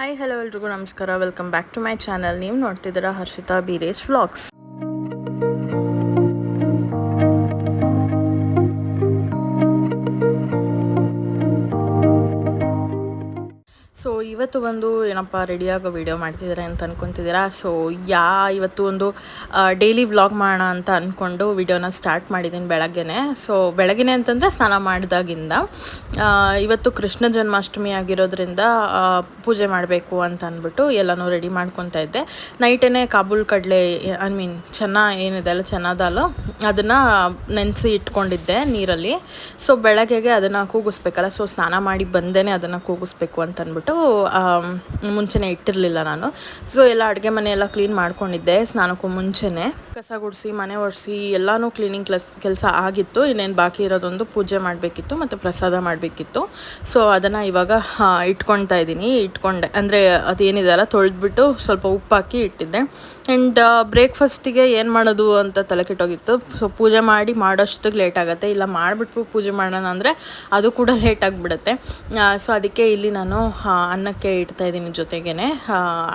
Hi hello ಎಲ್ರಿಗೂ ನಮಸ್ಕಾರ. Welcome back to my channel ನೀವು ನೋಡ್ತಿದ್ದೀರಾ ಹರ್ಷಿತಾ ಬೀರೇಶ್ ವ್ಲಾಗ್ಸ್ ಇವತ್ತು ಒಂದು ಏನಪ್ಪ ರೆಡಿಯಾಗೋ ವಿಡಿಯೋ ಮಾಡ್ತಿದ್ದೀರಾ ಅಂತ ಅನ್ಕೊತಿದ್ದೀರಾ? ಸೊ ಯಾ, ಇವತ್ತು ಒಂದು ಡೈಲಿ ವ್ಲಾಗ್ ಮಾಡೋಣ ಅಂತ ಅಂದ್ಕೊಂಡು ವಿಡಿಯೋನ ಸ್ಟಾರ್ಟ್ ಮಾಡಿದ್ದೀನಿ ಬೆಳಗ್ಗೆನೆ. ಸೊ ಬೆಳಗ್ಗೆನೆ ಅಂತಂದರೆ ಸ್ನಾನ ಮಾಡಿದಾಗಿಂದ ಇವತ್ತು ಕೃಷ್ಣ ಜನ್ಮಾಷ್ಟಮಿ ಆಗಿರೋದ್ರಿಂದ ಪೂಜೆ ಮಾಡಬೇಕು ಅಂತ ಅಂದ್ಬಿಟ್ಟು ಎಲ್ಲನೂ ರೆಡಿ ಮಾಡ್ಕೊತಾ ಇದ್ದೆ. ನೈಟೇ ಕಾಬೂಲ್ ಕಡಲೆ ಐ ಮೀನ್ ಚೆನ್ನಾಗಿ ಏನಿದೆ ಅಲ್ಲ ಚೆನ್ನಾದಲ್ಲೋ ದಾಲು ಅದನ್ನು ನೆನೆಸಿ ಇಟ್ಕೊಂಡಿದ್ದೆ ನೀರಲ್ಲಿ. ಸೊ ಬೆಳಗ್ಗೆಗೆ ಅದನ್ನು ಕೂಗಿಸ್ಬೇಕಲ್ಲ ಸೊ ಸ್ನಾನ ಮಾಡಿ ಬಂದೇನೆ ಅದನ್ನು ಕೂಗಿಸ್ಬೇಕು ಅಂತ ಅಂದ್ಬಿಟ್ಟು ಮುಂಚೆನೇ ಇಟ್ಟಿರಲಿಲ್ಲ ನಾನು. ಸೊ ಎಲ್ಲ ಅಡುಗೆ ಮನೆ ಕ್ಲೀನ್ ಮಾಡ್ಕೊಂಡಿದ್ದೆ ಸ್ನಾನಕ್ಕೂ ಮುಂಚೆನೆ. ಕಸ ಗುಡಿಸಿ, ಮನೆ ಒರೆಸಿ ಎಲ್ಲನೂ ಕ್ಲೀನಿಂಗ್ ಕ್ಲಸ್, ಕೆಲಸ ಆಗಿತ್ತು. ಇನ್ನೇನು ಬಾಕಿ ಇರೋದೊಂದು ಪೂಜೆ ಮಾಡಬೇಕಿತ್ತು ಮತ್ತು ಪ್ರಸಾದ ಮಾಡಬೇಕಿತ್ತು. ಸೊ ಅದನ್ನು ಇವಾಗ ಇಟ್ಕೊಳ್ತಾ ಇದ್ದೀನಿ. ಇಟ್ಕೊಂಡೆ. ಅಂದರೆ ಅದೇನಿದೆ ಅಲ್ಲ, ತೊಳೆದ್ಬಿಟ್ಟು ಸ್ವಲ್ಪ ಉಪ್ಪು ಹಾಕಿ ಇಟ್ಟಿದ್ದೆ. ಆ್ಯಂಡ್ ಬ್ರೇಕ್ಫಾಸ್ಟಿಗೆ ಏನು ಮಾಡೋದು ಅಂತ ತಲೆ ಕೆಟ್ಟೋಗಿತ್ತು. ಸೊ ಪೂಜೆ ಮಾಡಿ ಮಾಡೋಷ್ಟಕ್ಕೆ ಲೇಟ್ ಆಗುತ್ತೆ. ಇಲ್ಲ ಮಾಡಿಬಿಟ್ಟು ಪೂಜೆ ಮಾಡೋಣ ಅಂದರೆ ಅದು ಕೂಡ ಲೇಟ್ ಆಗಿಬಿಡುತ್ತೆ. ಸೊ ಅದಕ್ಕೆ ಇಲ್ಲಿ ನಾನು ಅನ್ನಕ್ಕೆ ಇಡ್ತಾ ಇದ್ದೀನಿ ಜೊತೆಗೇ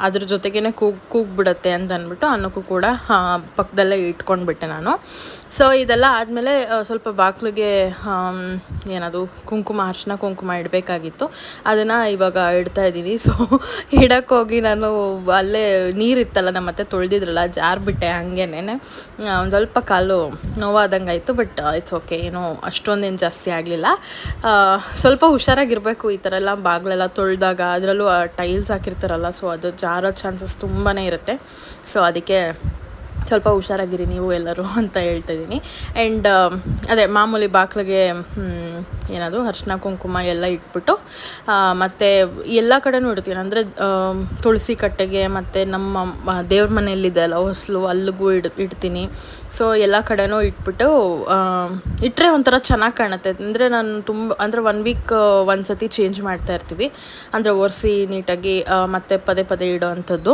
ಅದ್ರ ಜೊತೆಗೇ ಕೂಗ್, ಕೂಗ್ಬಿಡುತ್ತೆ ಅಂತ ಅಂದ್ಬಿಟ್ಟು ಅನ್ನಕ್ಕೂ ಕೂಡ ಪಕ್ಕದಲ್ಲೇ ಇಟ್ಕೊಂಡ್ಬಿಟ್ಟೆ ನಾನು. ಸೊ ಇದೆಲ್ಲ ಆದಮೇಲೆ ಸ್ವಲ್ಪ ಬಾಗಿಲಿಗೆ ಏನದು, ಕುಂಕುಮ, ಅರ್ಶಿನ ಕುಂಕುಮ ಇಡಬೇಕಾಗಿತ್ತು. ಅದನ್ನು ಇವಾಗ ಇಡ್ತಾ ಇದ್ದೀನಿ. ಸೊ ಇಡಕ್ಕೆ ಹೋಗಿ ನಾನು ಅಲ್ಲೇ ನೀರಿತ್ತಲ್ಲ, ನಮ್ಮ ಮತ್ತೆ ತೊಳೆದಿದ್ರಲ್ಲ ಜಾರ್ಬಿಟ್ಟೆ ಹಂಗೇನೆ. ಒಂದು ಸ್ವಲ್ಪ ಕಾಲು ನೋವಾದಂಗೆ ಆಯಿತು ಬಟ್ ಇಟ್ಸ್ ಓಕೆ ಏನೋ ಅಷ್ಟೊಂದೇನು ಜಾಸ್ತಿ ಆಗಲಿಲ್ಲ. ಸ್ವಲ್ಪ ಹುಷಾರಾಗಿರಬೇಕು ಈ ಥರ ಎಲ್ಲ ಬಾಗಿಲೆಲ್ಲ ತೊಳೆದಾಗ. ಅದರಲ್ಲೂ ಟೈಲ್ಸ್ ಹಾಕಿರ್ತಾರಲ್ಲ ಸೊ ಅದು ಜಾರೋ ಚಾನ್ಸಸ್ ತುಂಬಾ ಇರುತ್ತೆ. ಸೊ ಅದಕ್ಕೆ ಸ್ವಲ್ಪ ಹುಷಾರಾಗಿರಿ ನೀವು ಎಲ್ಲರೂ ಅಂತ ಹೇಳ್ತಾ ಇದ್ದೀನಿ. ಆ್ಯಂಡ್ ಅದೇ ಮಾಮೂಲಿ ಬಾಗಿಲಿಗೆ ಏನದು ಅರ್ಶಿನ, ಕುಂಕುಮ ಎಲ್ಲ ಇಟ್ಬಿಟ್ಟು ಮತ್ತು ಎಲ್ಲ ಕಡೆನೂ ಇಡ್ತೀನಿ ಅಂದರೆ ತುಳಸಿ ಕಟ್ಟೆಗೆ ಮತ್ತು ನಮ್ಮ ದೇವ್ರ ಮನೆಯಲ್ಲಿದೆ ಅಲ್ಲ, ಹೊಸಲು, ಅಲ್ಲಿಗೂ ಇಡ್, ಇಡ್ತೀನಿ. ಸೊ ಎಲ್ಲ ಕಡೆನೂ ಇಟ್ಬಿಟ್ಟು ಇಟ್ಟರೆ ಒಂಥರ ಚೆನ್ನಾಗಿ ಕಾಣುತ್ತೆ. ಅಂದರೆ ನಾನು ತುಂಬ, ಅಂದರೆ ಒನ್ ವೀಕ್ ಒಂದು ಸತಿ ಚೇಂಜ್ ಮಾಡ್ತಾ ಇರ್ತೀವಿ. ಅಂದರೆ ಒರೆಸಿ ನೀಟಾಗಿ ಮತ್ತೆ ಪದೇ ಪದೇ ಇಡೋ ಅಂಥದ್ದು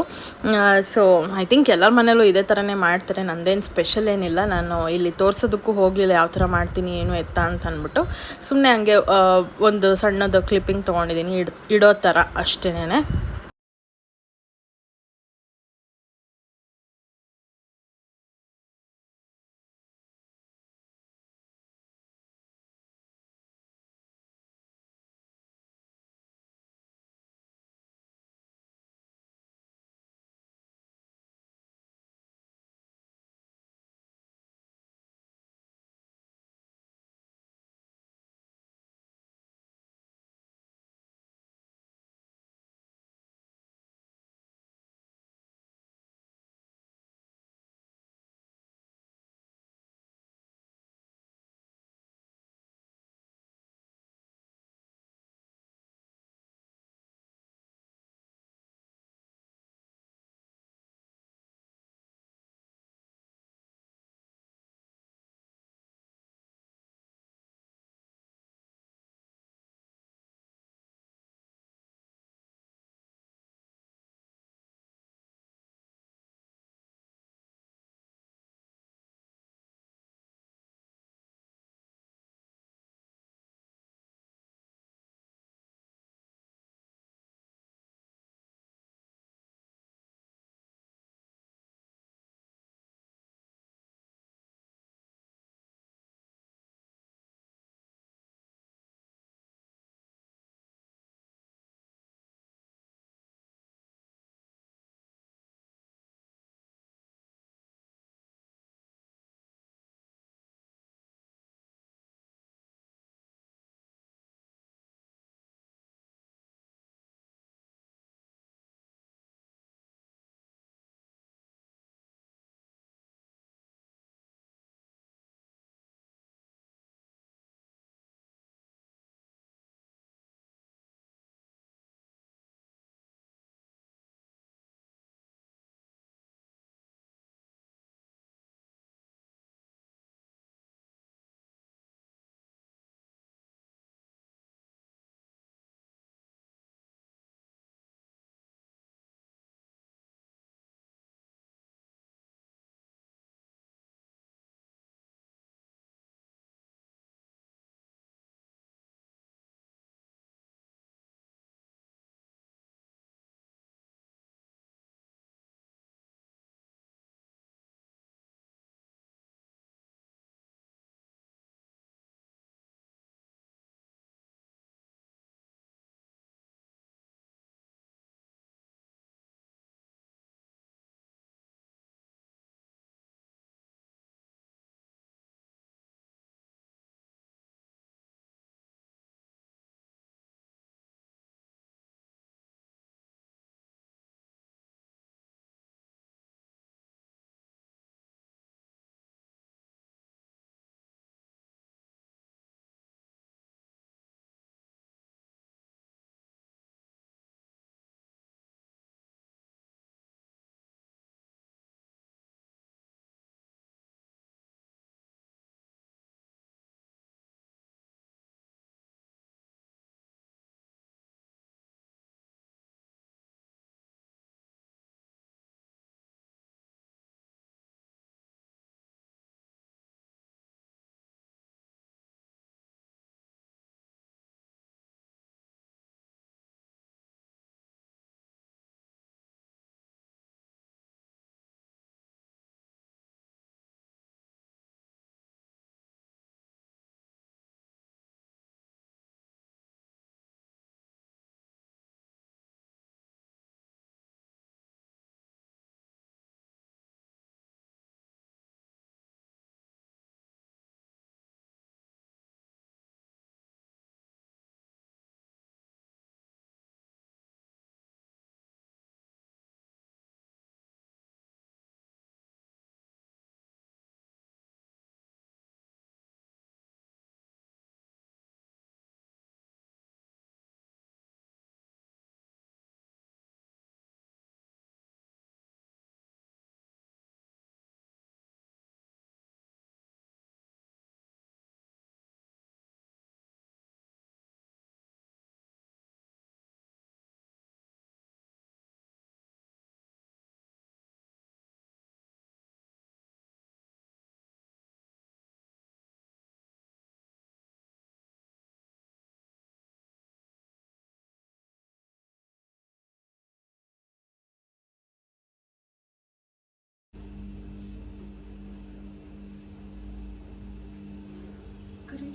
ಸೊ ಐ ಥಿಂಕ್ ಎಲ್ಲರ ಮನೇಲೂ ಇದೇ ಥರನೇ ಮಾಡ್ತಾರೆ, ನಂದೇನು ಸ್ಪೆಷಲ್ ಏನಿಲ್ಲ. ನಾನು ಇಲ್ಲಿ ತೋರ್ಸೋದಕ್ಕೂ ಹೋಗಲಿಲ್ಲ, ಯಾವ ಥರ ಮಾಡ್ತೀನಿ, ಏನು ಎತ್ತ ಅಂತ ಅಂದ್ಬಿಟ್ಟು. ಸುಮ್ಮನೆ ಹಂಗೆ ಒಂದು ಸಣ್ಣದು ಕ್ಲಿಪ್ಪಿಂಗ್ ತೊಗೊಂಡಿದ್ದೀನಿ ಇಡ್, ಇಡೋ ಥರ ಅಷ್ಟೇನೆ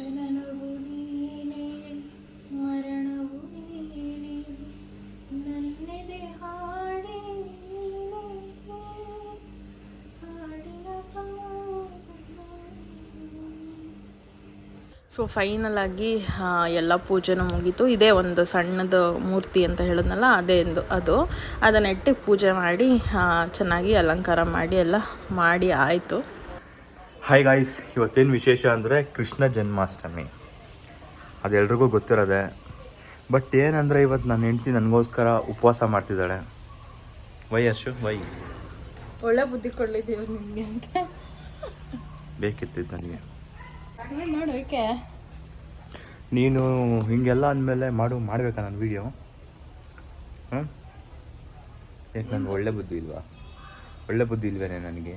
ಜನನವು ನೀನೇ ಮರಣವು ನೀನೇ ನನ್ನೆದೆ ಹಾಡಿ ಸೊ ಫೈನಲ್ ಆಗಿ ಆ, ಎಲ್ಲ ಪೂಜೆನೂ ಮುಗೀತು. ಇದೇ ಒಂದು ಸಣ್ಣದು ಮೂರ್ತಿ ಅಂತ ಹೇಳಿದ್ನಲ್ಲ ಅದೇ ಒಂದು ಅದು. ಅದನ್ನ ಇಟ್ಟು ಪೂಜೆ ಮಾಡಿ ಚೆನ್ನಾಗಿ ಅಲಂಕಾರ ಮಾಡಿ ಎಲ್ಲ ಮಾಡಿ ಆಯಿತು. ಹಾಯ್ ಗಾಯ್ಸ್ ಇವತ್ತೇನು ವಿಶೇಷ ಅಂದರೆ ಕೃಷ್ಣ ಜನ್ಮಾಷ್ಟಮಿ. ಅದೆಲ್ರಿಗೂ ಗೊತ್ತಿರೋದೆ ಬಟ್ ಏನಂದರೆ ಇವತ್ತು ನನ್ನ ಹೆಂಡ್ತಿ ನನಗೋಸ್ಕರ ಉಪವಾಸ ಮಾಡ್ತಿದ್ದಾಳೆ. ವೈ ಅಶು ವೈ ಒಳ್ಳೆ ಬುದ್ಧಿ ಕೊಡಲಿದ್ದೀವಿ ನಿಮಗೆ ಅಂತ. ಬೇಕಿತ್ತಿದ್ದು ನನಗೆ. ನೋಡು ಏಕೆ ನೀನು ಹಿಂಗೆಲ್ಲ ಅಂದಮೇಲೆ ಮಾಡು ಮಾಡಬೇಕಾ ನನ್ನ ವೀಡಿಯೋ ಹ್ಞೂ ಯಾಕೆ ನನಗೆ ಒಳ್ಳೆ ಬುದ್ಧಿ ಇಲ್ವಾ? ಒಳ್ಳೆ ಬುದ್ಧಿ ಇಲ್ವೇನೆ ನನಗೆ?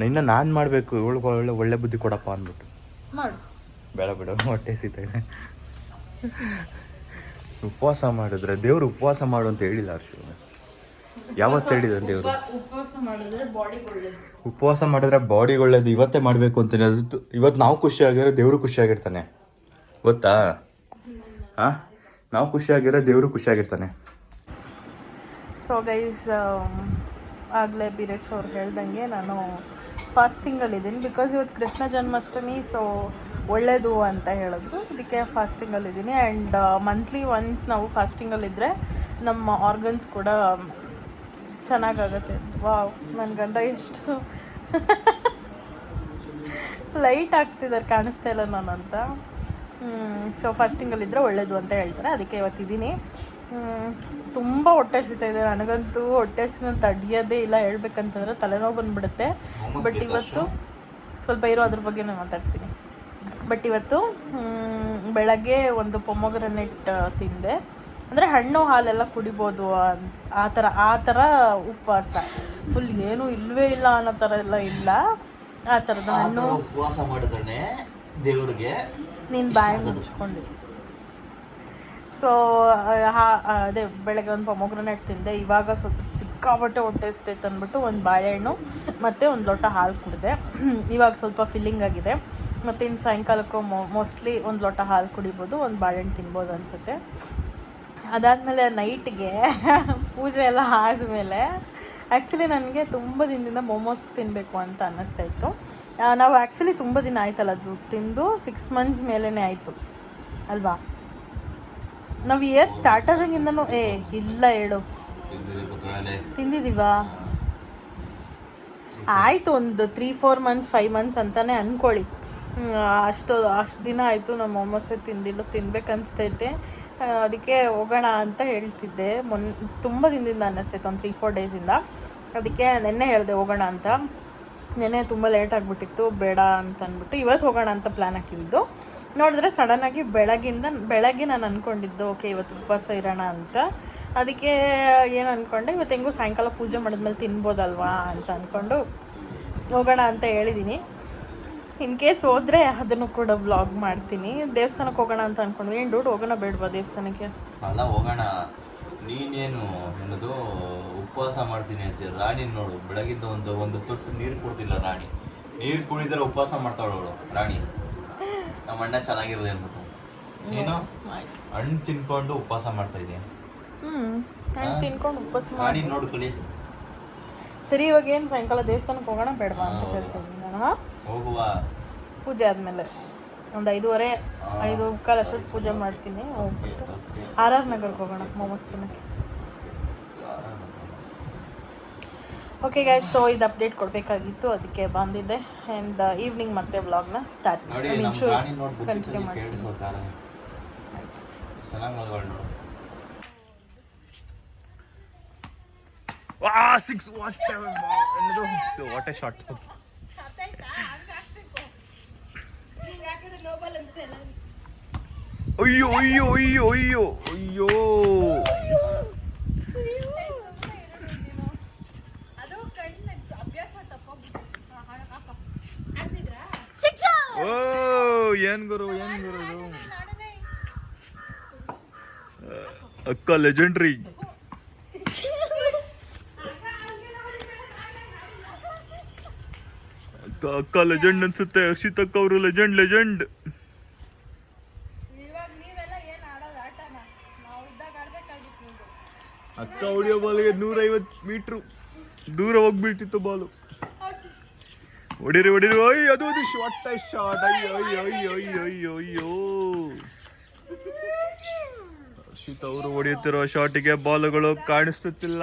ನಿನ್ನ ನಾನು ಮಾಡಬೇಕು ಇವಳಿಗೆ ಒಳ್ಳೆ ಒಳ್ಳೆ ಬುದ್ಧಿ ಕೊಡಪ್ಪ ಅಂದ್ಬಿಟ್ಟು. ಮಾಡು. ಬೇಡ ಬೇಡ ಹೊಟ್ಟೆ ಸಿಗ್ತಾಯಿದೆ ಉಪವಾಸ ಮಾಡಿದ್ರೆ ದೇವ್ರು ಉಪವಾಸ ಮಾಡು ಅಂತ ಹೇಳಿಲ್ಲ ಅರ್ಶು ಯಾವತ್ತು ಹೇಳಿದ ದೇವ್ರು? ಉಪವಾಸ ಮಾಡಿದ್ರೆ ಬಾಡಿ ಒಳ್ಳೇದು. ಉಪವಾಸ ಮಾಡಿದ್ರೆ ಬಾಡಿ ಒಳ್ಳೇದು ಇವತ್ತೇ ಮಾಡಬೇಕು ಅಂತ ಇವತ್ತು ನಾವು ಖುಷಿಯಾಗಿರೋ ದೇವರು ಖುಷಿಯಾಗಿರ್ತಾನೆ. ಗೊತ್ತಾ? ಹಾಂ ನಾವು ಖುಷಿಯಾಗಿರೋ ದೇವರು ಖುಷಿಯಾಗಿರ್ತಾನೆ. ಸೊ ಗೈಸ್ ಆಗಲೇ ಬೀರೇಶ್ ಅವ್ರು ಹೇಳ್ದಂಗೆ ನಾನು ಫಾಸ್ಟಿಂಗಲ್ಲಿದ್ದೀನಿ ಬಿಕಾಸ್ ಇವತ್ತು ಕೃಷ್ಣ ಜನ್ಮಾಷ್ಟಮಿ, ಸೊ ಒಳ್ಳೆಯದು ಅಂತ ಹೇಳಿದ್ರು. ಅದಕ್ಕೆ ಫಾಸ್ಟಿಂಗಲ್ಲಿದ್ದೀನಿ. ಆ್ಯಂಡ್ ಮಂತ್ಲಿ ಒನ್ಸ್ ನಾವು ಫಾಸ್ಟಿಂಗಲ್ಲಿದ್ದರೆ ನಮ್ಮ ಆರ್ಗನ್ಸ್ ಕೂಡ ಚೆನ್ನಾಗಾಗತ್ತೆ. ವಾವ್ ನನ್ನ ಗಂಡ ಎಷ್ಟು ಲೈಟ್ ಆಗ್ತಿದ್ದಾರೆ ಕಾಣಿಸ್ತಾ ಇಲ್ಲ ನಾನು ಅಂತ ಸೊ ಫಾಸ್ಟಿಂಗಲ್ಲಿದ್ದರೆ ಒಳ್ಳೆಯದು ಅಂತ ಹೇಳ್ತಾರೆ. ಅದಕ್ಕೆ ಇವತ್ತಿದ್ದೀನಿ ತುಂಬ ಹೊಟ್ಟೆ ಸಿಗ್ತಾ ಇದೆ. ನನಗಂತೂ ಹೊಟ್ಟೆ ಹಸಿನ ತಡೆಯೋದೇ ಇಲ್ಲ. ಹೇಳ್ಬೇಕಂತಂದ್ರೆ ತಲೆನೋವು ಬಂದುಬಿಡುತ್ತೆ. ಬಟ್ ಇವತ್ತು ಸ್ವಲ್ಪ ಇರೋ ಅದ್ರ ಬಗ್ಗೆ ನಾನು ಮಾತಾಡ್ತೀನಿ. ಬಟ್ ಇವತ್ತು ಬೆಳಗ್ಗೆ ಒಂದು ಪೊಮೊಗ್ರನೆಟ್ ತಿಂದೆ. ಅಂದರೆ ಹಣ್ಣು ಹಾಲೆಲ್ಲ ಕುಡಿಬೋದು ಆ ಥರ ಆ ಥರ ಉಪವಾಸ. ಫುಲ್ ಏನೂ ಇಲ್ಲವೇ ಇಲ್ಲ ಅನ್ನೋ ಥರ ಎಲ್ಲ ಇಲ್ಲ. ಆ ಥರದ ಹಣ್ಣು ಉಪವಾಸ ಮಾಡಿದ್ರೆ ದೇವ್ರಿಗೆ ನೀನು ಬಾಯಿ ಮುಚ್ಕೊಂಡು. ಸೊ ಅದೇ ಬೆಳಗ್ಗೆ ಒಂದು ಪೊಮೊಗ್ರನೇಟ್ ತಿಂದೆ. ಇವಾಗ ಸ್ವಲ್ಪ ಸಿಕ್ಕಾಪಟ್ಟೆ ಹೊಟ್ಟೆ ಹಸ್ತೈತೆ ಅಂದ್ಬಿಟ್ಟು ಒಂದು ಬಾಳೆಹಣ್ಣು ಮತ್ತು ಒಂದು ಲೋಟ ಹಾಲು ಕುಡಿದೆ. ಇವಾಗ ಸ್ವಲ್ಪ ಫಿಲ್ಲಿಂಗ್ ಆಗಿದೆ. ಮತ್ತು ಇನ್ನು ಸಾಯಂಕಾಲಕ್ಕೂ ಮೋಸ್ಟ್ಲಿ ಒಂದು ಲೋಟ ಹಾಲು ಕುಡಿಬೋದು ಒಂದು ಬಾಳೆಹಣ್ಣು ತಿನ್ಬೋದು ಅನಿಸುತ್ತೆ. ಅದಾದಮೇಲೆ ನೈಟ್ಗೆ ಪೂಜೆ ಎಲ್ಲ ಆದಮೇಲೆ ಆ್ಯಕ್ಚುಲಿ ನನಗೆ ತುಂಬ ದಿನದಿಂದ ಮೊಮೋಸ್ ತಿನ್ನಬೇಕು ಅಂತ ಅನ್ನಿಸ್ತಾ ಇತ್ತು. ನಾವು ಆ್ಯಕ್ಚುಲಿ ತುಂಬ ದಿನ ಆಯ್ತಲ್ಲ ಅದು ತಿಂದು ಸಿಕ್ಸ್ ಮಂತ್ಸ್ ಮೇಲೇ ಆಯಿತು, ಅಲ್ವಾ? ನಾವು ಇಯರ್ ಸ್ಟಾರ್ಟ್ ಆದಾಗಿಂದನೂ, ಏ, ಇಲ್ಲ ಹೇಳು. ತಿಂದಿದ್ದೀವಾ ಆಯಿತು ಒಂದು three four months five months ಅಂತಲೇ ಅಂದ್ಕೊಳ್ಳಿ ಅಷ್ಟು ಅಷ್ಟು ದಿನ ಆಯಿತು ನಮ್ಮ ಮೋಮೋಸ್ ತಿಂದಿಲ್ಲ ತಿನ್ಬೇಕನ್ಸ್ತೈತೆ ಅನಿಸ್ತೈತೆ. ಅದಕ್ಕೆ ಹೋಗೋಣ ಅಂತ ಹೇಳ್ತಿದ್ದೆ. ಮೊನ್, ತುಂಬ ದಿನದಿಂದ ಅನ್ನಿಸ್ತೈತೆ ಒಂದು ತ್ರೀ ಫೋರ್ ಡೇಸಿಂದ ಅದಕ್ಕೆ ನಿನ್ನೆ ಹೇಳಿದೆ, ಹೋಗೋಣ ಅಂತ. ನೆನ್ನೆ ತುಂಬ ಲೇಟ್ ಆಗಿಬಿಟ್ಟಿತ್ತು, ಬೇಡ ಅಂತ ಅಂದ್ಬಿಟ್ಟು ಇವತ್ತು ಹೋಗೋಣ ಅಂತ ಪ್ಲ್ಯಾನ್ ಹಾಕಿದ್ದು. ನೋಡಿದ್ರೆ ಸಡನ್ನಾಗಿ ಬೆಳಗಿಂದ, ಬೆಳಗ್ಗೆ ನಾನು ಅಂದ್ಕೊಂಡಿದ್ದು ಓಕೆ ಇವತ್ತು ಉಪವಾಸ ಇರೋಣ ಅಂತ. ಅದಕ್ಕೆ ಏನು ಅಂದ್ಕೊಂಡೆ ಇವತ್ತು ಹೆಂಗೂ ಸಾಯಂಕಾಲ ಪೂಜೆ ಮಾಡಿದ್ಮೇಲೆ ತಿನ್ಬೋದಲ್ವಾ ಅಂತ ಅಂದ್ಕೊಂಡು ಹೋಗೋಣ ಅಂತ ಹೇಳಿದ್ದೀನಿ ಇನ್ ಕೇಸ್ ಹೋದರೆ ಅದನ್ನು ಕೂಡ ಬ್ಲಾಗ್ ಮಾಡ್ತೀನಿ. ದೇವಸ್ಥಾನಕ್ಕೆ ಹೋಗೋಣ ಅಂತ ಅಂದ್ಕೊಂಡು ಏನು ಡೂಡ್ ಹೋಗೋಣ ಬೇಡವಾ ದೇವಸ್ಥಾನಕ್ಕೆ? ಹೋಗೋಣ. ನೀನೇನು ಏನದು ಉಪವಾಸ ಮಾಡ್ತೀನಿ ಅಂತ ರಾಣಿ ನೋಡು ಬೆಳಗಿಂದ ಒಂದು ಒಂದು ತೊಟ್ಟು ನೀರು ಕುಡ್ದಿಲ್ಲ ರಾಣಿ. ನೀರು ಕುಡಿದ್ರೆ ಉಪವಾಸ ಮಾಡ್ತಾಳು ಅವಳು ರಾಣಿ. ನಮ್ಮ ಅಣ್ಣ ಚೆನ್ನಾಗಿರಲಿ ಅಂದ್ಬಿಟ್ಟು. ನೀನು? ಹಣ್ಣು ತಿನ್ಕೊಂಡು ಉಪವಾಸ ಮಾಡ್ತಾ ಇದೀಯ? ಹ್ಞೂ ತಿನ್ಕೊಂಡು ಉಪವಾಸ ರಾಣಿ ನೋಡು ಕಲಿ ಸರಿ ಇವಾಗ ಏನು ಸಾಯಂಕಾಲ ದೇವಸ್ಥಾನಕ್ಕೆ ಹೋಗೋಣ? ಬೇಡವಾ ಅಂತ ಕೇಳ್ತೀನಿ ಹೋಗುವ. ಪೂಜೆ ಆದಮೇಲೆ. ಒಂದು ಐದೂವರೆ ಐದು ಕಾಲ ಅಷ್ಟೊತ್ತು ಪೂಜೆ ಮಾಡ್ತೀನಿ ಹೋಗ್ಬಿಟ್ಟು ಓಕೆ ಆರ್ ಆರ್ ನಗರ್ಗೆ ಹೋಗೋಣ ಮೋಮೋಸ್ ತಿನ್ನಕ್ಕೆ ಓಕೆ ಗಾಯ್ಸ್ ಸೊ ಇದು ಅಪ್ಡೇಟ್ ಕೊಡಬೇಕಾಗಿತ್ತು ಅದಕ್ಕೆ ಬಂದಿದ್ದೆ ಆ್ಯಂಡ್ ಈವ್ನಿಂಗ್ ಮತ್ತೆ ಬ್ಲಾಗ್ನ ಸ್ಟಾರ್ಟ್ ಕಂಟಿನ್ಯೂ ಮಾಡ್ತೀನಿ. ವಾ six what what a shot ಅಯ್ಯೋ ಅಯ್ಯೋ ಅಯ್ಯೋ ಅಯ್ಯೋ ಅಯ್ಯೋ. ಓ ಏನ್ ಗುರು ಏನ್ ಗುರು ಅಕ್ಕ ಲೆಜೆಂಡ್ರಿ ಅಕ್ಕ ಲೆಜೆಂಡ್ ಅನ್ಸುತ್ತೆ. ಅಕ್ಷಿತ್ ಅಕ್ಕ ಅವರು ಲೆಜೆಂಡ್ ಲೆಜೆಂಡ್ ಅಕ್ಕ ಹೊಡಿಯೋ ಬಾಲ್ಗೆ ನೂರೈವತ್ತು ಮೀಟ್ರು ದೂರ ಹೋಗ್ಬಿಟ್ಟಿತ್ತು ಬಾಲು ಹೊಡಿರಿ ಹೊಡಿರಿ. ಅಯ್ಯ ಅದು ಅದು. ಶಾರ್ಟ್ ಶಾರ್ಟ್ ಅಯ್ಯೋ ಅಯ್ಯೋ ಅಯ್ಯೋ ಅಯ್ಯೋ ಅಯ್ಯೋ ಹರ್ಷಿತ್ ಅವರು ಹೊಡೆಯುತ್ತಿರುವ ಶಾಟಿಗೆ ಬಾಲುಗಳು ಕಾಣಿಸುತ್ತಿಲ್ಲ.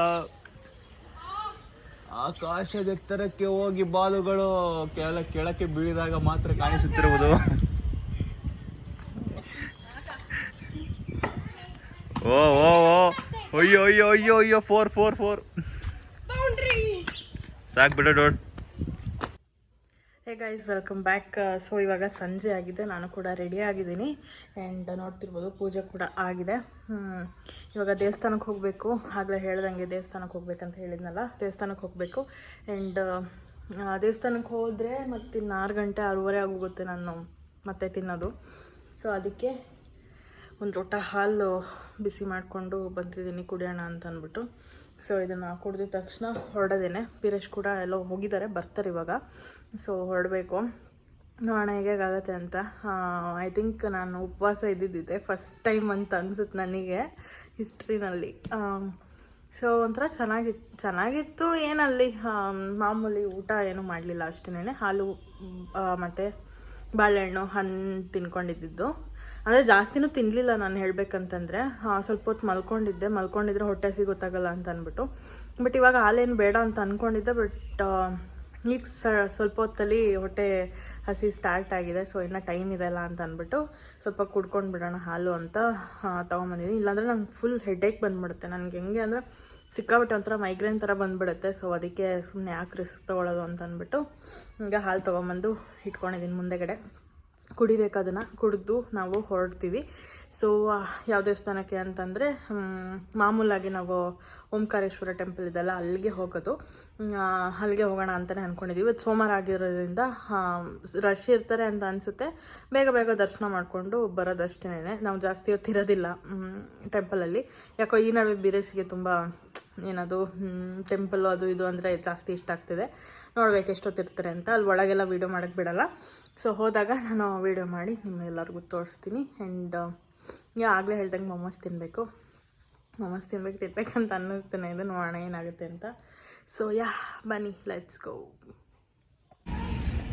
ಆಕಾಶದ ಎತ್ತರಕ್ಕೆ ಹೋಗಿ ಬಾಲುಗಳು ಕೆಳ ಕೆಳಕ್ಕೆ ಬೀಳಿದಾಗ ಮಾತ್ರ ಕಾಣಿಸುತ್ತಿರುವುದು. ಓ ಓ ಓ. ಅಯ್ಯೋ ಅಯ್ಯೋ ಅಯ್ಯೋ ಅಯ್ಯೋ ಫೋರ್ ಫೋರ್ ಫೋರ್ ಸಾಕ್ ಬಿಡೋ ಡೋಡ್ hey guys welcome back so Uh, ಇವಾಗ ಸಂಜೆ ಆಗಿದೆ. ನಾನು ಕೂಡ ರೆಡಿ ಆಗಿದ್ದೀನಿ. ಆ್ಯಂಡ್ ನೋಡ್ತಿರ್ಬೋದು ಪೂಜೆ ಕೂಡ ಆಗಿದೆ. ಇವಾಗ ದೇವಸ್ಥಾನಕ್ಕೆ ಹೋಗಬೇಕು. ಆಗಲೇ ಹೇಳ್ದಂಗೆ ದೇವಸ್ಥಾನಕ್ಕೆ ಹೋಗ್ಬೇಕಂತ ಹೇಳಿದ್ನಲ್ಲ? ದೇವಸ್ಥಾನಕ್ಕೆ ಹೋಗಬೇಕು. ಆ್ಯಂಡ್ ದೇವಸ್ಥಾನಕ್ಕೆ ಹೋದರೆ ಮತ್ತು ಇನ್ನು ಆರು ಗಂಟೆ ಆರೂವರೆ ಆಗೋಗುತ್ತೆ ನಾನು ಮತ್ತೆ ತಿನ್ನೋದು. ಸೊ ಅದಕ್ಕೆ ಒಂದು ಲೋಟ ಹಾಲು ಬಿಸಿ ಮಾಡಿಕೊಂಡು ಬಂದಿದ್ದೀನಿ ಕುಡಿಯೋಣ ಅಂತ ಅಂದ್ಬಿಟ್ಟು. ಸೊ ಇದನ್ನು ಕುಡಿದ ತಕ್ಷಣ ಹೊರಡೋದೇನೆ. ಪಿರೇಶ್ ಕೂಡ ಎಲ್ಲೋ ಹೋಗಿದ್ದಾರೆ ಬರ್ತಾರೆ ಇವಾಗ. ಸೊ ಹೊರಡಬೇಕು. ನೋಡೋಣ ಹೇಗಾಗತ್ತೆ ಅಂತ ಐ ಥಿಂಕ್ ನಾನು ಉಪವಾಸ ಇದ್ದಿದ್ದೆ ಫಸ್ಟ್ ಟೈಮ್ ಅಂತ ಅನ್ಸುತ್ತೆ ನನಗೆ ಹಿಸ್ಟ್ರಿನಲ್ಲಿ ಸೊ ಒಂಥರ ಚೆನ್ನಾಗಿತ್ತು ಚೆನ್ನಾಗಿತ್ತು ಏನಲ್ಲಿ ಮಾಮೂಲಿ ಊಟ ಏನೂ ಮಾಡಲಿಲ್ಲ ಅಷ್ಟೇನೆ. ಹಾಲು ಮತ್ತು ಬಾಳೆಹಣ್ಣು, ಹಣ್ಣು ತಿನ್ಕೊಂಡಿದ್ದಿದ್ದು. ಅಂದರೆ ಜಾಸ್ತಿನೂ ತಿನ್ನಲಿಲ್ಲ ನಾನು ಹೇಳಬೇಕಂತಂದರೆ. ಸ್ವಲ್ಪ ಹೊತ್ತು ಮಲ್ಕೊಂಡಿದ್ದೆ. ಮಲ್ಕೊಂಡಿದ್ರೆ ಹೊಟ್ಟೆ ಸಿಗೋತ್ತಾಗಲ್ಲ ಅಂತ ಅಂದ್ಬಿಟ್ಟು. ಬಟ್ ಇವಾಗ ಹಾಲೇನು ಬೇಡ ಅಂತ ಅಂದ್ಕೊಂಡಿದ್ದೆ ಬಟ್ ಈಗ ಸ್ವಲ್ಪ ಹೊತ್ತಲ್ಲಿ ಹೊಟ್ಟೆ ಹಸಿ ಸ್ಟಾರ್ಟ್ ಆಗಿದೆ ಸೊ ಇನ್ನೂ ಟೈಮ್ ಇದೆಲ್ಲ ಅಂತ ಅಂದ್ಬಿಟ್ಟು ಸ್ವಲ್ಪ ಕುಡ್ಕೊಂಡು ಬಿಡೋಣ ಹಾಲು ಅಂತ ತೊಗೊಂಬಂದಿದ್ದೀನಿ ಇಲ್ಲಾಂದರೆ ನಂಗೆ ಫುಲ್ ಹೆಡ್ಡೇಕ್ ಬಂದ್ಬಿಡುತ್ತೆ. ನನಗೆ ಹೆಂಗೆ ಅಂದರೆ ಸಿಕ್ಕಾಬಿಟ್ಟೆ ಒಂಥರ ಮೈಗ್ರೇನ್ ಥರ ಬಂದ್ಬಿಡುತ್ತೆ ಸೊ ಅದಕ್ಕೆ ಸುಮ್ಮನೆ ಯಾಕೆ ರಿಸ್ಕ್ ತೊಗೊಳೋದು ಅಂತ ಅಂದ್ಬಿಟ್ಟು ಈಗ ಹಾಲು ತೊಗೊಂಬಂದು ಇಟ್ಕೊಂಡಿದ್ದೀನಿ ಮುಂದೆಗಡೆ. ಕುಡಿಬೇಕು ಅದನ್ನು, ಕುಡಿದು ನಾವು ಹೊರಡ್ತೀವಿ. ಸೊ ಯಾವ ದೇವಸ್ಥಾನಕ್ಕೆ ಅಂತಂದರೆ ಮಾಮೂಲಾಗಿ ನಾವು ಓಂಕಾರೇಶ್ವರ ಟೆಂಪಲ್ ಇದೆಲ್ಲ ಅಲ್ಲಿಗೆ ಹೋಗೋದು. ಅಲ್ಲಿಗೆ ಹೋಗೋಣ ಅಂತಲೇ ಅಂದ್ಕೊಂಡಿದ್ದೀವಿ ಇವತ್ತು ಸೋಮವಾರ ಆಗಿರೋದ್ರಿಂದ ರಶ್ ಇರ್ತಾರೆ ಅಂತ ಅನಿಸುತ್ತೆ. ಬೇಗ ಬೇಗ ದರ್ಶನ ಮಾಡಿಕೊಂಡು ಬರೋದಷ್ಟೇ ನಾವು ಜಾಸ್ತಿ ಹೊತ್ತಿರೋದಿಲ್ಲ ಟೆಂಪಲಲ್ಲಿ ಯಾಕೋ ಈ ನಡುವೆ ಬೀರೇಶ್ಗೆ ತುಂಬ, ಏನದು ಟೆಂಪಲ್ ಅದು ಇದು ಅಂದರೆ ಜಾಸ್ತಿ ಇಷ್ಟ ಆಗ್ತಿದೆ. ನೋಡ್ಬೇಕು ಎಷ್ಟೊತ್ತಿರ್ತಾರೆ ಅಂತ. ಅಲ್ಲಿ ಒಳಗೆಲ್ಲ ವೀಡಿಯೋ ಮಾಡೋಕ್ಕೆ ಬಿಡಲ್ಲ. ಸೊ ಹೋದಾಗ ನಾನು ವೀಡಿಯೋ ಮಾಡಿ ನಿಮ್ಮೆಲ್ಲರಿಗೂ ತೋರಿಸ್ತೀನಿ. ಆ್ಯಂಡ್ ಯಾ ಆಗಲೇ ಹೇಳ್ದಂಗೆ ಮೊಮೋಸ್ ತಿನ್ನಬೇಕು ಮೊಮೋಸ್ ತಿನ್ಬೇಕು ತಿನ್ಬೇಕಂತ ಅನ್ನಿಸ್ತಾನೆ ಇದೆ ನೋಡೋಣ ಏನಾಗುತ್ತೆ ಅಂತ. ಸೊ ಯಾ ಬನ್ನಿ ಲೆಟ್ಸ್ ಗೋ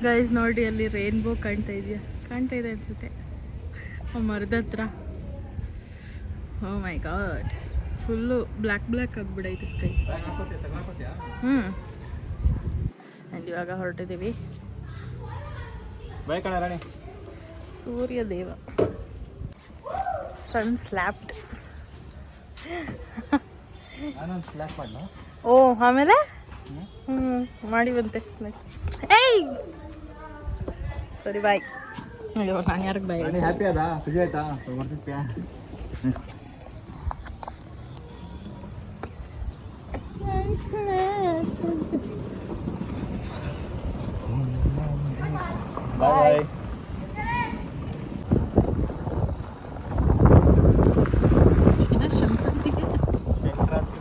ಗೈಸ್ ನೋಡಿ ಅಲ್ಲಿ ರೇನ್ಬೋ ಕಾಣ್ತಾ ಇದೆಯಾ? ಕಾಣ್ತಾ ಇದೆ ಅನ್ಸುತ್ತೆ. ಮರದ ಹತ್ರ. ಓ my god full black black ಆಗಿಬಿಡೈತೆ sky ಹ್ಞೂ ಆ್ಯಂಡ್ ಇವಾಗ ಹೊರಟಿದ್ದೀವಿ ರಾಣಿ. ಸೂರ್ಯ ದೇವ. ಸನ್ ಸ್ಲ್ಯಾಪ್ಡ್ ನಾನು ಸ್ಲ್ಯಾಪ್ ಮಾಡ್ಲಾ ಓ ಆಮೇಲೆ? ಹ್ಞೂ ಮಾಡಿ ಬಂತೆ. ಏಯ್! ಸರಿ ಬಾಯ್ ಅಯ್ಯೋ ನಾನು ಯಾರಿಗೆ ಬಾಯ್ ಹ್ಯಾಪಿ ಅದಾ? ಖುಷಿ ಆಯ್ತಾ ಬರ್ತಿದ್ಯಾ ಬಾಯ್ ಸಂಕ್ರಾಂತಿಗೆ ಸಂಕ್ರಾಂತಿ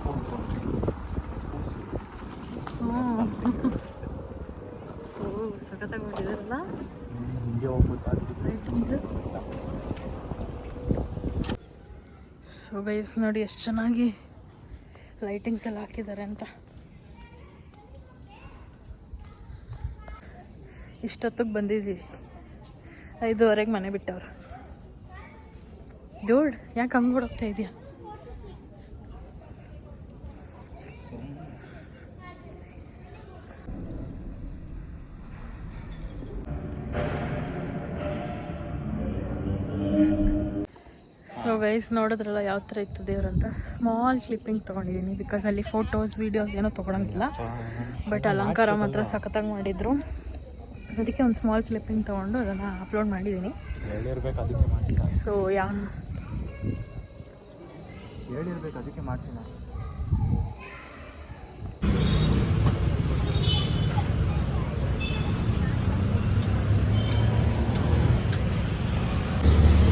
ಓ ಮಾಡಿದಾರಲ್ಲ ಹಿಂಗೆ ಸೊ ಗೈಸ್ ನೋಡಿ ಎಷ್ಟು ಚೆನ್ನಾಗಿ ಲೈಟಿಂಗ್ಸ್ ಎಲ್ಲ ಹಾಕಿದ್ದಾರೆ ಅಂತ. ಇಷ್ಟೊತ್ತಿಗೆ ಬಂದಿದ್ದೀವಿ ಐದುವರೆಗೆ ಮನೆ ಬಿಟ್ಟವ್ರು. ಜೋಡ್ ಯಾಕೆ ಹಂಗೆ ಬಿಡೋಗ್ತಾ ಇದೆಯಾ? ಗೈಸ್ ನೋಡಿದ್ರಲ್ಲ ಯಾವ ಥರ ಇತ್ತು ದೇವ್ರಂತ ಸ್ಮಾಲ್ ಕ್ಲಿಪ್ಪಿಂಗ್ ತೊಗೊಂಡಿದ್ದೀನಿ ಬಿಕಾಸ್ ಅಲ್ಲಿ ಫೋಟೋಸ್ ವೀಡಿಯೋಸ್ ಏನೂ ತೊಗೊಳಂಗಿಲ್ಲ. ಬಟ್ ಅಲಂಕಾರ ಮಾತ್ರ ಸಖತ್ತಾಗಿ ಮಾಡಿದ್ರು. ಅದಕ್ಕೆ ಒಂದು ಸ್ಮಾಲ್ ಕ್ಲಿಪ್ಪಿಂಗ್ ತೊಗೊಂಡು ಅದನ್ನು ಅಪ್ಲೋಡ್ ಮಾಡಿದ್ದೀನಿ. ಸೊ ಯಾ ಹೇಳಿರ್ಬೇಕು ಅದಕ್ಕೆ ಮಾಡ್ತೀನಿ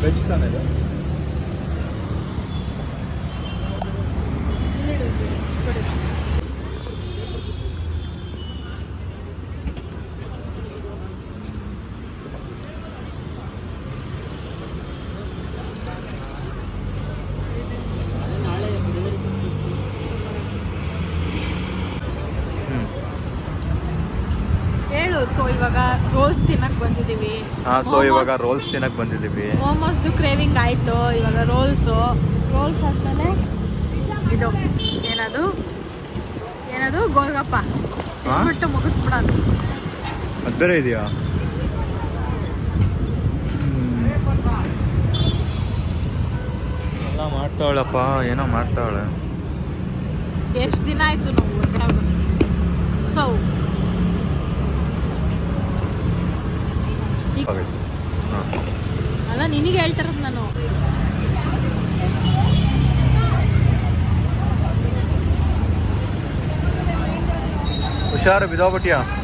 ವೆಜ್ ತಾನೇ ಇದು? ಹ್ಮ್. ಹೇಳು ಸೊ ಇವಾಗ ರೋಲ್ಸ್ ತಿನ್ನಕ್ಕೆ ಬಂದಿದ್ದೀವಿ. ಹಾ ಸೊ ಇವಾಗ ರೋಲ್ಸ್ ತಿನ್ನಕ್ ಬಂದಿದ್ದೀವಿ. ಮೋಮೋಸ್ದು ಕ್ರೇವಿಂಗ್ ಆಯ್ತು ಇವಾಗ ರೋಲ್ಸ್ ರೋಲ್ಸ್ ಆದಮೇಲೆ ಇದು ಏನದು? ಏನದು? ಗೋಲ್ಗಪ್ಪ? ಬಿಟ್ಟು ಮುಗಿಸ್ಬಿಡೋದು ಅದು. ಬೇರೆ ಇದೆಯಾ? ಎಲ್ಲ ಮಾಡ್ತಾವಳಪ್ಪ ಏನೋ ಮಾಡ್ತಾವಳೆ. ಎಷ್ಟು ದಿನ ಆಯ್ತು ನಾವು? ಹೊರಗಡೆ ಬಂದು ಸೊ ಅಲ್ಲ ನಿನಗೆ ಹೇಳ್ತಾರದು ನಾನು. शहर है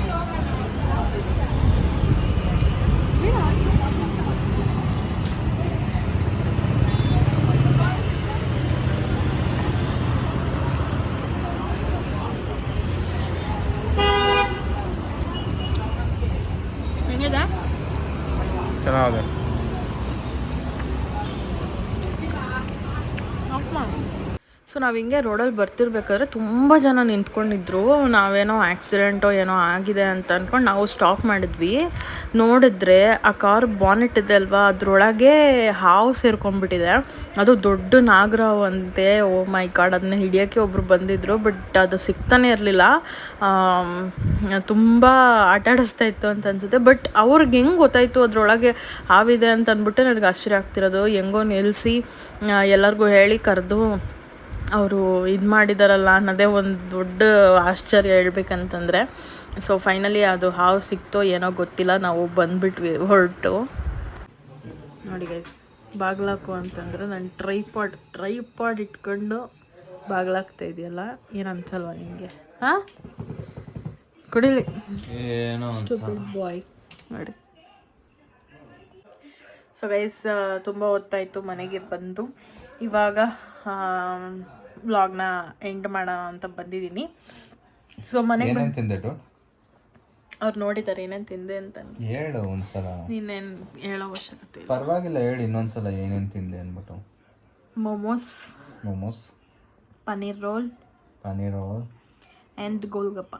ನಾವು ಹಿಂಗೆ ರೋಡಲ್ಲಿ ಬರ್ತಿರ್ಬೇಕಾದ್ರೆ ತುಂಬ ಜನ ನಿಂತ್ಕೊಂಡಿದ್ರು. ನಾವೇನೋ ಆಕ್ಸಿಡೆಂಟೋ ಏನೋ ಆಗಿದೆ ಅಂತ ಅಂದ್ಕೊಂಡು ನಾವು ಸ್ಟಾಪ್ ಮಾಡಿದ್ವಿ. ನೋಡಿದ್ರೆ ಆ ಕಾರ್ ಬಾನೆಟ್ ಇದೆ ಅಲ್ವಾ? ಅದರೊಳಗೆ ಹಾವು ಸೇರ್ಕೊಂಡ್ಬಿಟ್ಟಿದೆ. ಅದು ದೊಡ್ಡ ನಾಗರಾವ್ ಅಂತೆ. ಓ ಮೈ ಗಾಡ್ ಅದನ್ನ ಹಿಡಿಯೋಕ್ಕೆ ಒಬ್ರು ಬಂದಿದ್ರು, ಬಟ್ ಅದು ಸಿಗ್ತಾನೆ ಇರಲಿಲ್ಲ. ತುಂಬ ಆಟ ಆಡಿಸ್ತಾ ಇತ್ತು ಅಂತ ಅನ್ಸುತ್ತೆ. ಬಟ್ ಅವ್ರಿಗೆ ಹೆಂಗೆ ಗೊತ್ತಾಯಿತು ಅದರೊಳಗೆ ಹಾವಿದೆ ಅಂತ ಅಂದ್ಬಿಟ್ಟು ನನಗೆ ಆಶ್ಚರ್ಯ ಆಗ್ತಿರೋದು. ಹೆಂಗೋ ನಿಲ್ಲಿಸಿ ಎಲ್ಲರಿಗೂ ಹೇಳಿ ಕರೆದು ಅವರು ಇದು ಮಾಡಿದಾರಲ್ಲ ಅನ್ನೋದೇ ಒಂದು ದೊಡ್ಡ ಆಶ್ಚರ್ಯ ಹೇಳ್ಬೇಕಂತಂದರೆ ಸೊ ಫೈನಲಿ ಅದು ಹಾವು ಸಿಕ್ತೋ ಏನೋ ಗೊತ್ತಿಲ್ಲ ನಾವು ಬಂದ್ಬಿಟ್ವಿ ಹೊರಟು. ನೋಡಿ ಗೈಸ್ ಬಾಗ್ಲಾಕು ಅಂತಂದರೆ ನಾನು ಟ್ರೈಪಾಡ್ ಟ್ರೈಪಾಡ್ ಇಟ್ಕೊಂಡು ಬಾಗ್ಲಾಗ್ತಾ ಇದೆಯಲ್ಲ ಏನು ಅನ್ಸಲ್ವಾ ನಿಮಗೆ ಹಾಂ? ಕುಡಿಲಿ. ಬಾಯ್ ನೋಡಿ. ಸೊ ಗೈಸ್ ತುಂಬ ಹೊತ್ತಾಯಿತು ಮನೆಗೆ ಬಂದು. ಇವಾಗ ವ್ಲಾಗ್ನ ಎಂಡ್ ಮಾಡೋಣ ಅಂತ ಬಂದಿದ್ದೀನಿ. ಸೊ ಮನೆಗೆ ಏನೇನು ತಿಂದೆ ಅವ್ರು ನೋಡಿದ್ದಾರೆ ಏನೇನು ತಿಂದೆ ಅಂತ ಹೇಳು ಒಂದ್ಸಲ. ನೀನೇನು ಹೇಳೋ ಅವಶ್ಯಕತೆ ಇಲ್ಲ. ಪರವಾಗಿಲ್ಲ ಹೇಳಿ ಇನ್ನೊಂದ್ಸಲ ಏನೇನು ತಿಂದೆ ಅಂದ್ಬಿಟ್ಟು. Momos momos paneer roll paneer roll and golgappa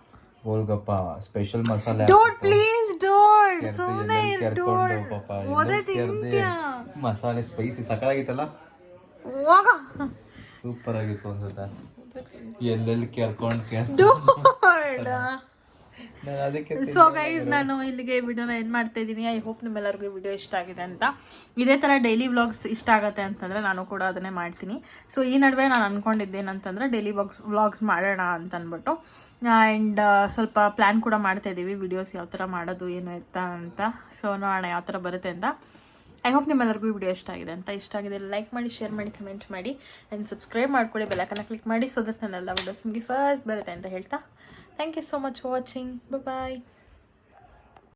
golgappa special ಮಸಾಲೆ ಡೋಂಟ್ ಪ್ಲೀಸ್ ಡೋಂಟ್ ಸುಮ್ಮನೆ ಡೋಂಟ್ ಓದೇ ತಿಂತ್ಯಾ. ಮಸಾಲೆ ಸ್ಪೈಸಿ ಸಕ್ಕತ್ತಾಗಿತ್ತಲ್ಲ ಹೋಗ. ಸೂಪರ್ ಆಗಿತ್ತು ಅನ್ಸುತ್ತೆ. ಎಲ್ಲೆಲ್ಲಿ ಕೇಳ್ಕೊಂಡ್ ಕೆರ್ ಡೋಂಟ್ ನಾನು ಅದಕ್ಕೆ ಸೊ ಗೈಸ್ ನಾನು ಇಲ್ಲಿಗೆ ವಿಡಿಯೋನ ಏನು ಮಾಡ್ತಾ ಇದ್ದೀನಿ. ಐ ಹೋಪ್ ನಿಮ್ಮೆಲ್ಲರಿಗೂ ವಿಡಿಯೋ ಇಷ್ಟ ಆಗಿದೆ ಅಂತ. ಇದೇ ಥರ ಡೈಲಿ ವ್ಲಾಗ್ಸ್ ಇಷ್ಟ ಆಗುತ್ತೆ ಅಂತಂದರೆ ನಾನು ಕೂಡ ಅದನ್ನೇ ಮಾಡ್ತೀನಿ. ಸೊ ಈ ನಡುವೆ ನಾನು ಅಂದ್ಕೊಂಡಿದ್ದೇನಂತಂದರೆ ಡೈಲಿ ವ್ಲಾಗ್ಸ್ ವ್ಲಾಗ್ಸ್ ಮಾಡೋಣ ಅಂತ ಅಂದ್ಬಿಟ್ಟು ಆ್ಯಂಡ್ ಸ್ವಲ್ಪ ಪ್ಲ್ಯಾನ್ ಕೂಡ ಮಾಡ್ತಾ ಇದ್ದೀವಿ ವಿಡಿಯೋಸ್ ಯಾವ ಥರ ಮಾಡೋದು ಏನು ಎತ್ತ ಅಂತ. ಸೊ ನೋಡೋಣ ಯಾವ ಥರ ಬರುತ್ತೆ ಅಂತ. ಐ ಹೋಪ್ ನಿಮ್ಮೆಲ್ಲರಿಗೂ ಈ ವಿಡಿಯೋ ಇಷ್ಟ ಆಗಿದೆ ಅಂತ. ಇಷ್ಟ ಆಗಿದೆ ಲೈಕ್ ಮಾಡಿ ಶೇರ್ ಮಾಡಿ ಕಮೆಂಟ್ ಮಾಡಿ ಆ್ಯಂಡ್ ಸಬ್ಸ್ಕ್ರೈಬ್ ಮಾಡ್ಕೊಳ್ಳಿ ಬೆಲ್ಲಕನ್ನ ಕ್ಲಿಕ್ ಮಾಡಿ ಸೊ ದಟ್ ನನ್ನೆಲ್ಲ ವಿಡಿಯೋಸ್ ನಿಮಗೆ ಫಸ್ಟ್ ಬರುತ್ತೆ ಅಂತ ಹೇಳ್ತಾ. Thank you so much for watching bye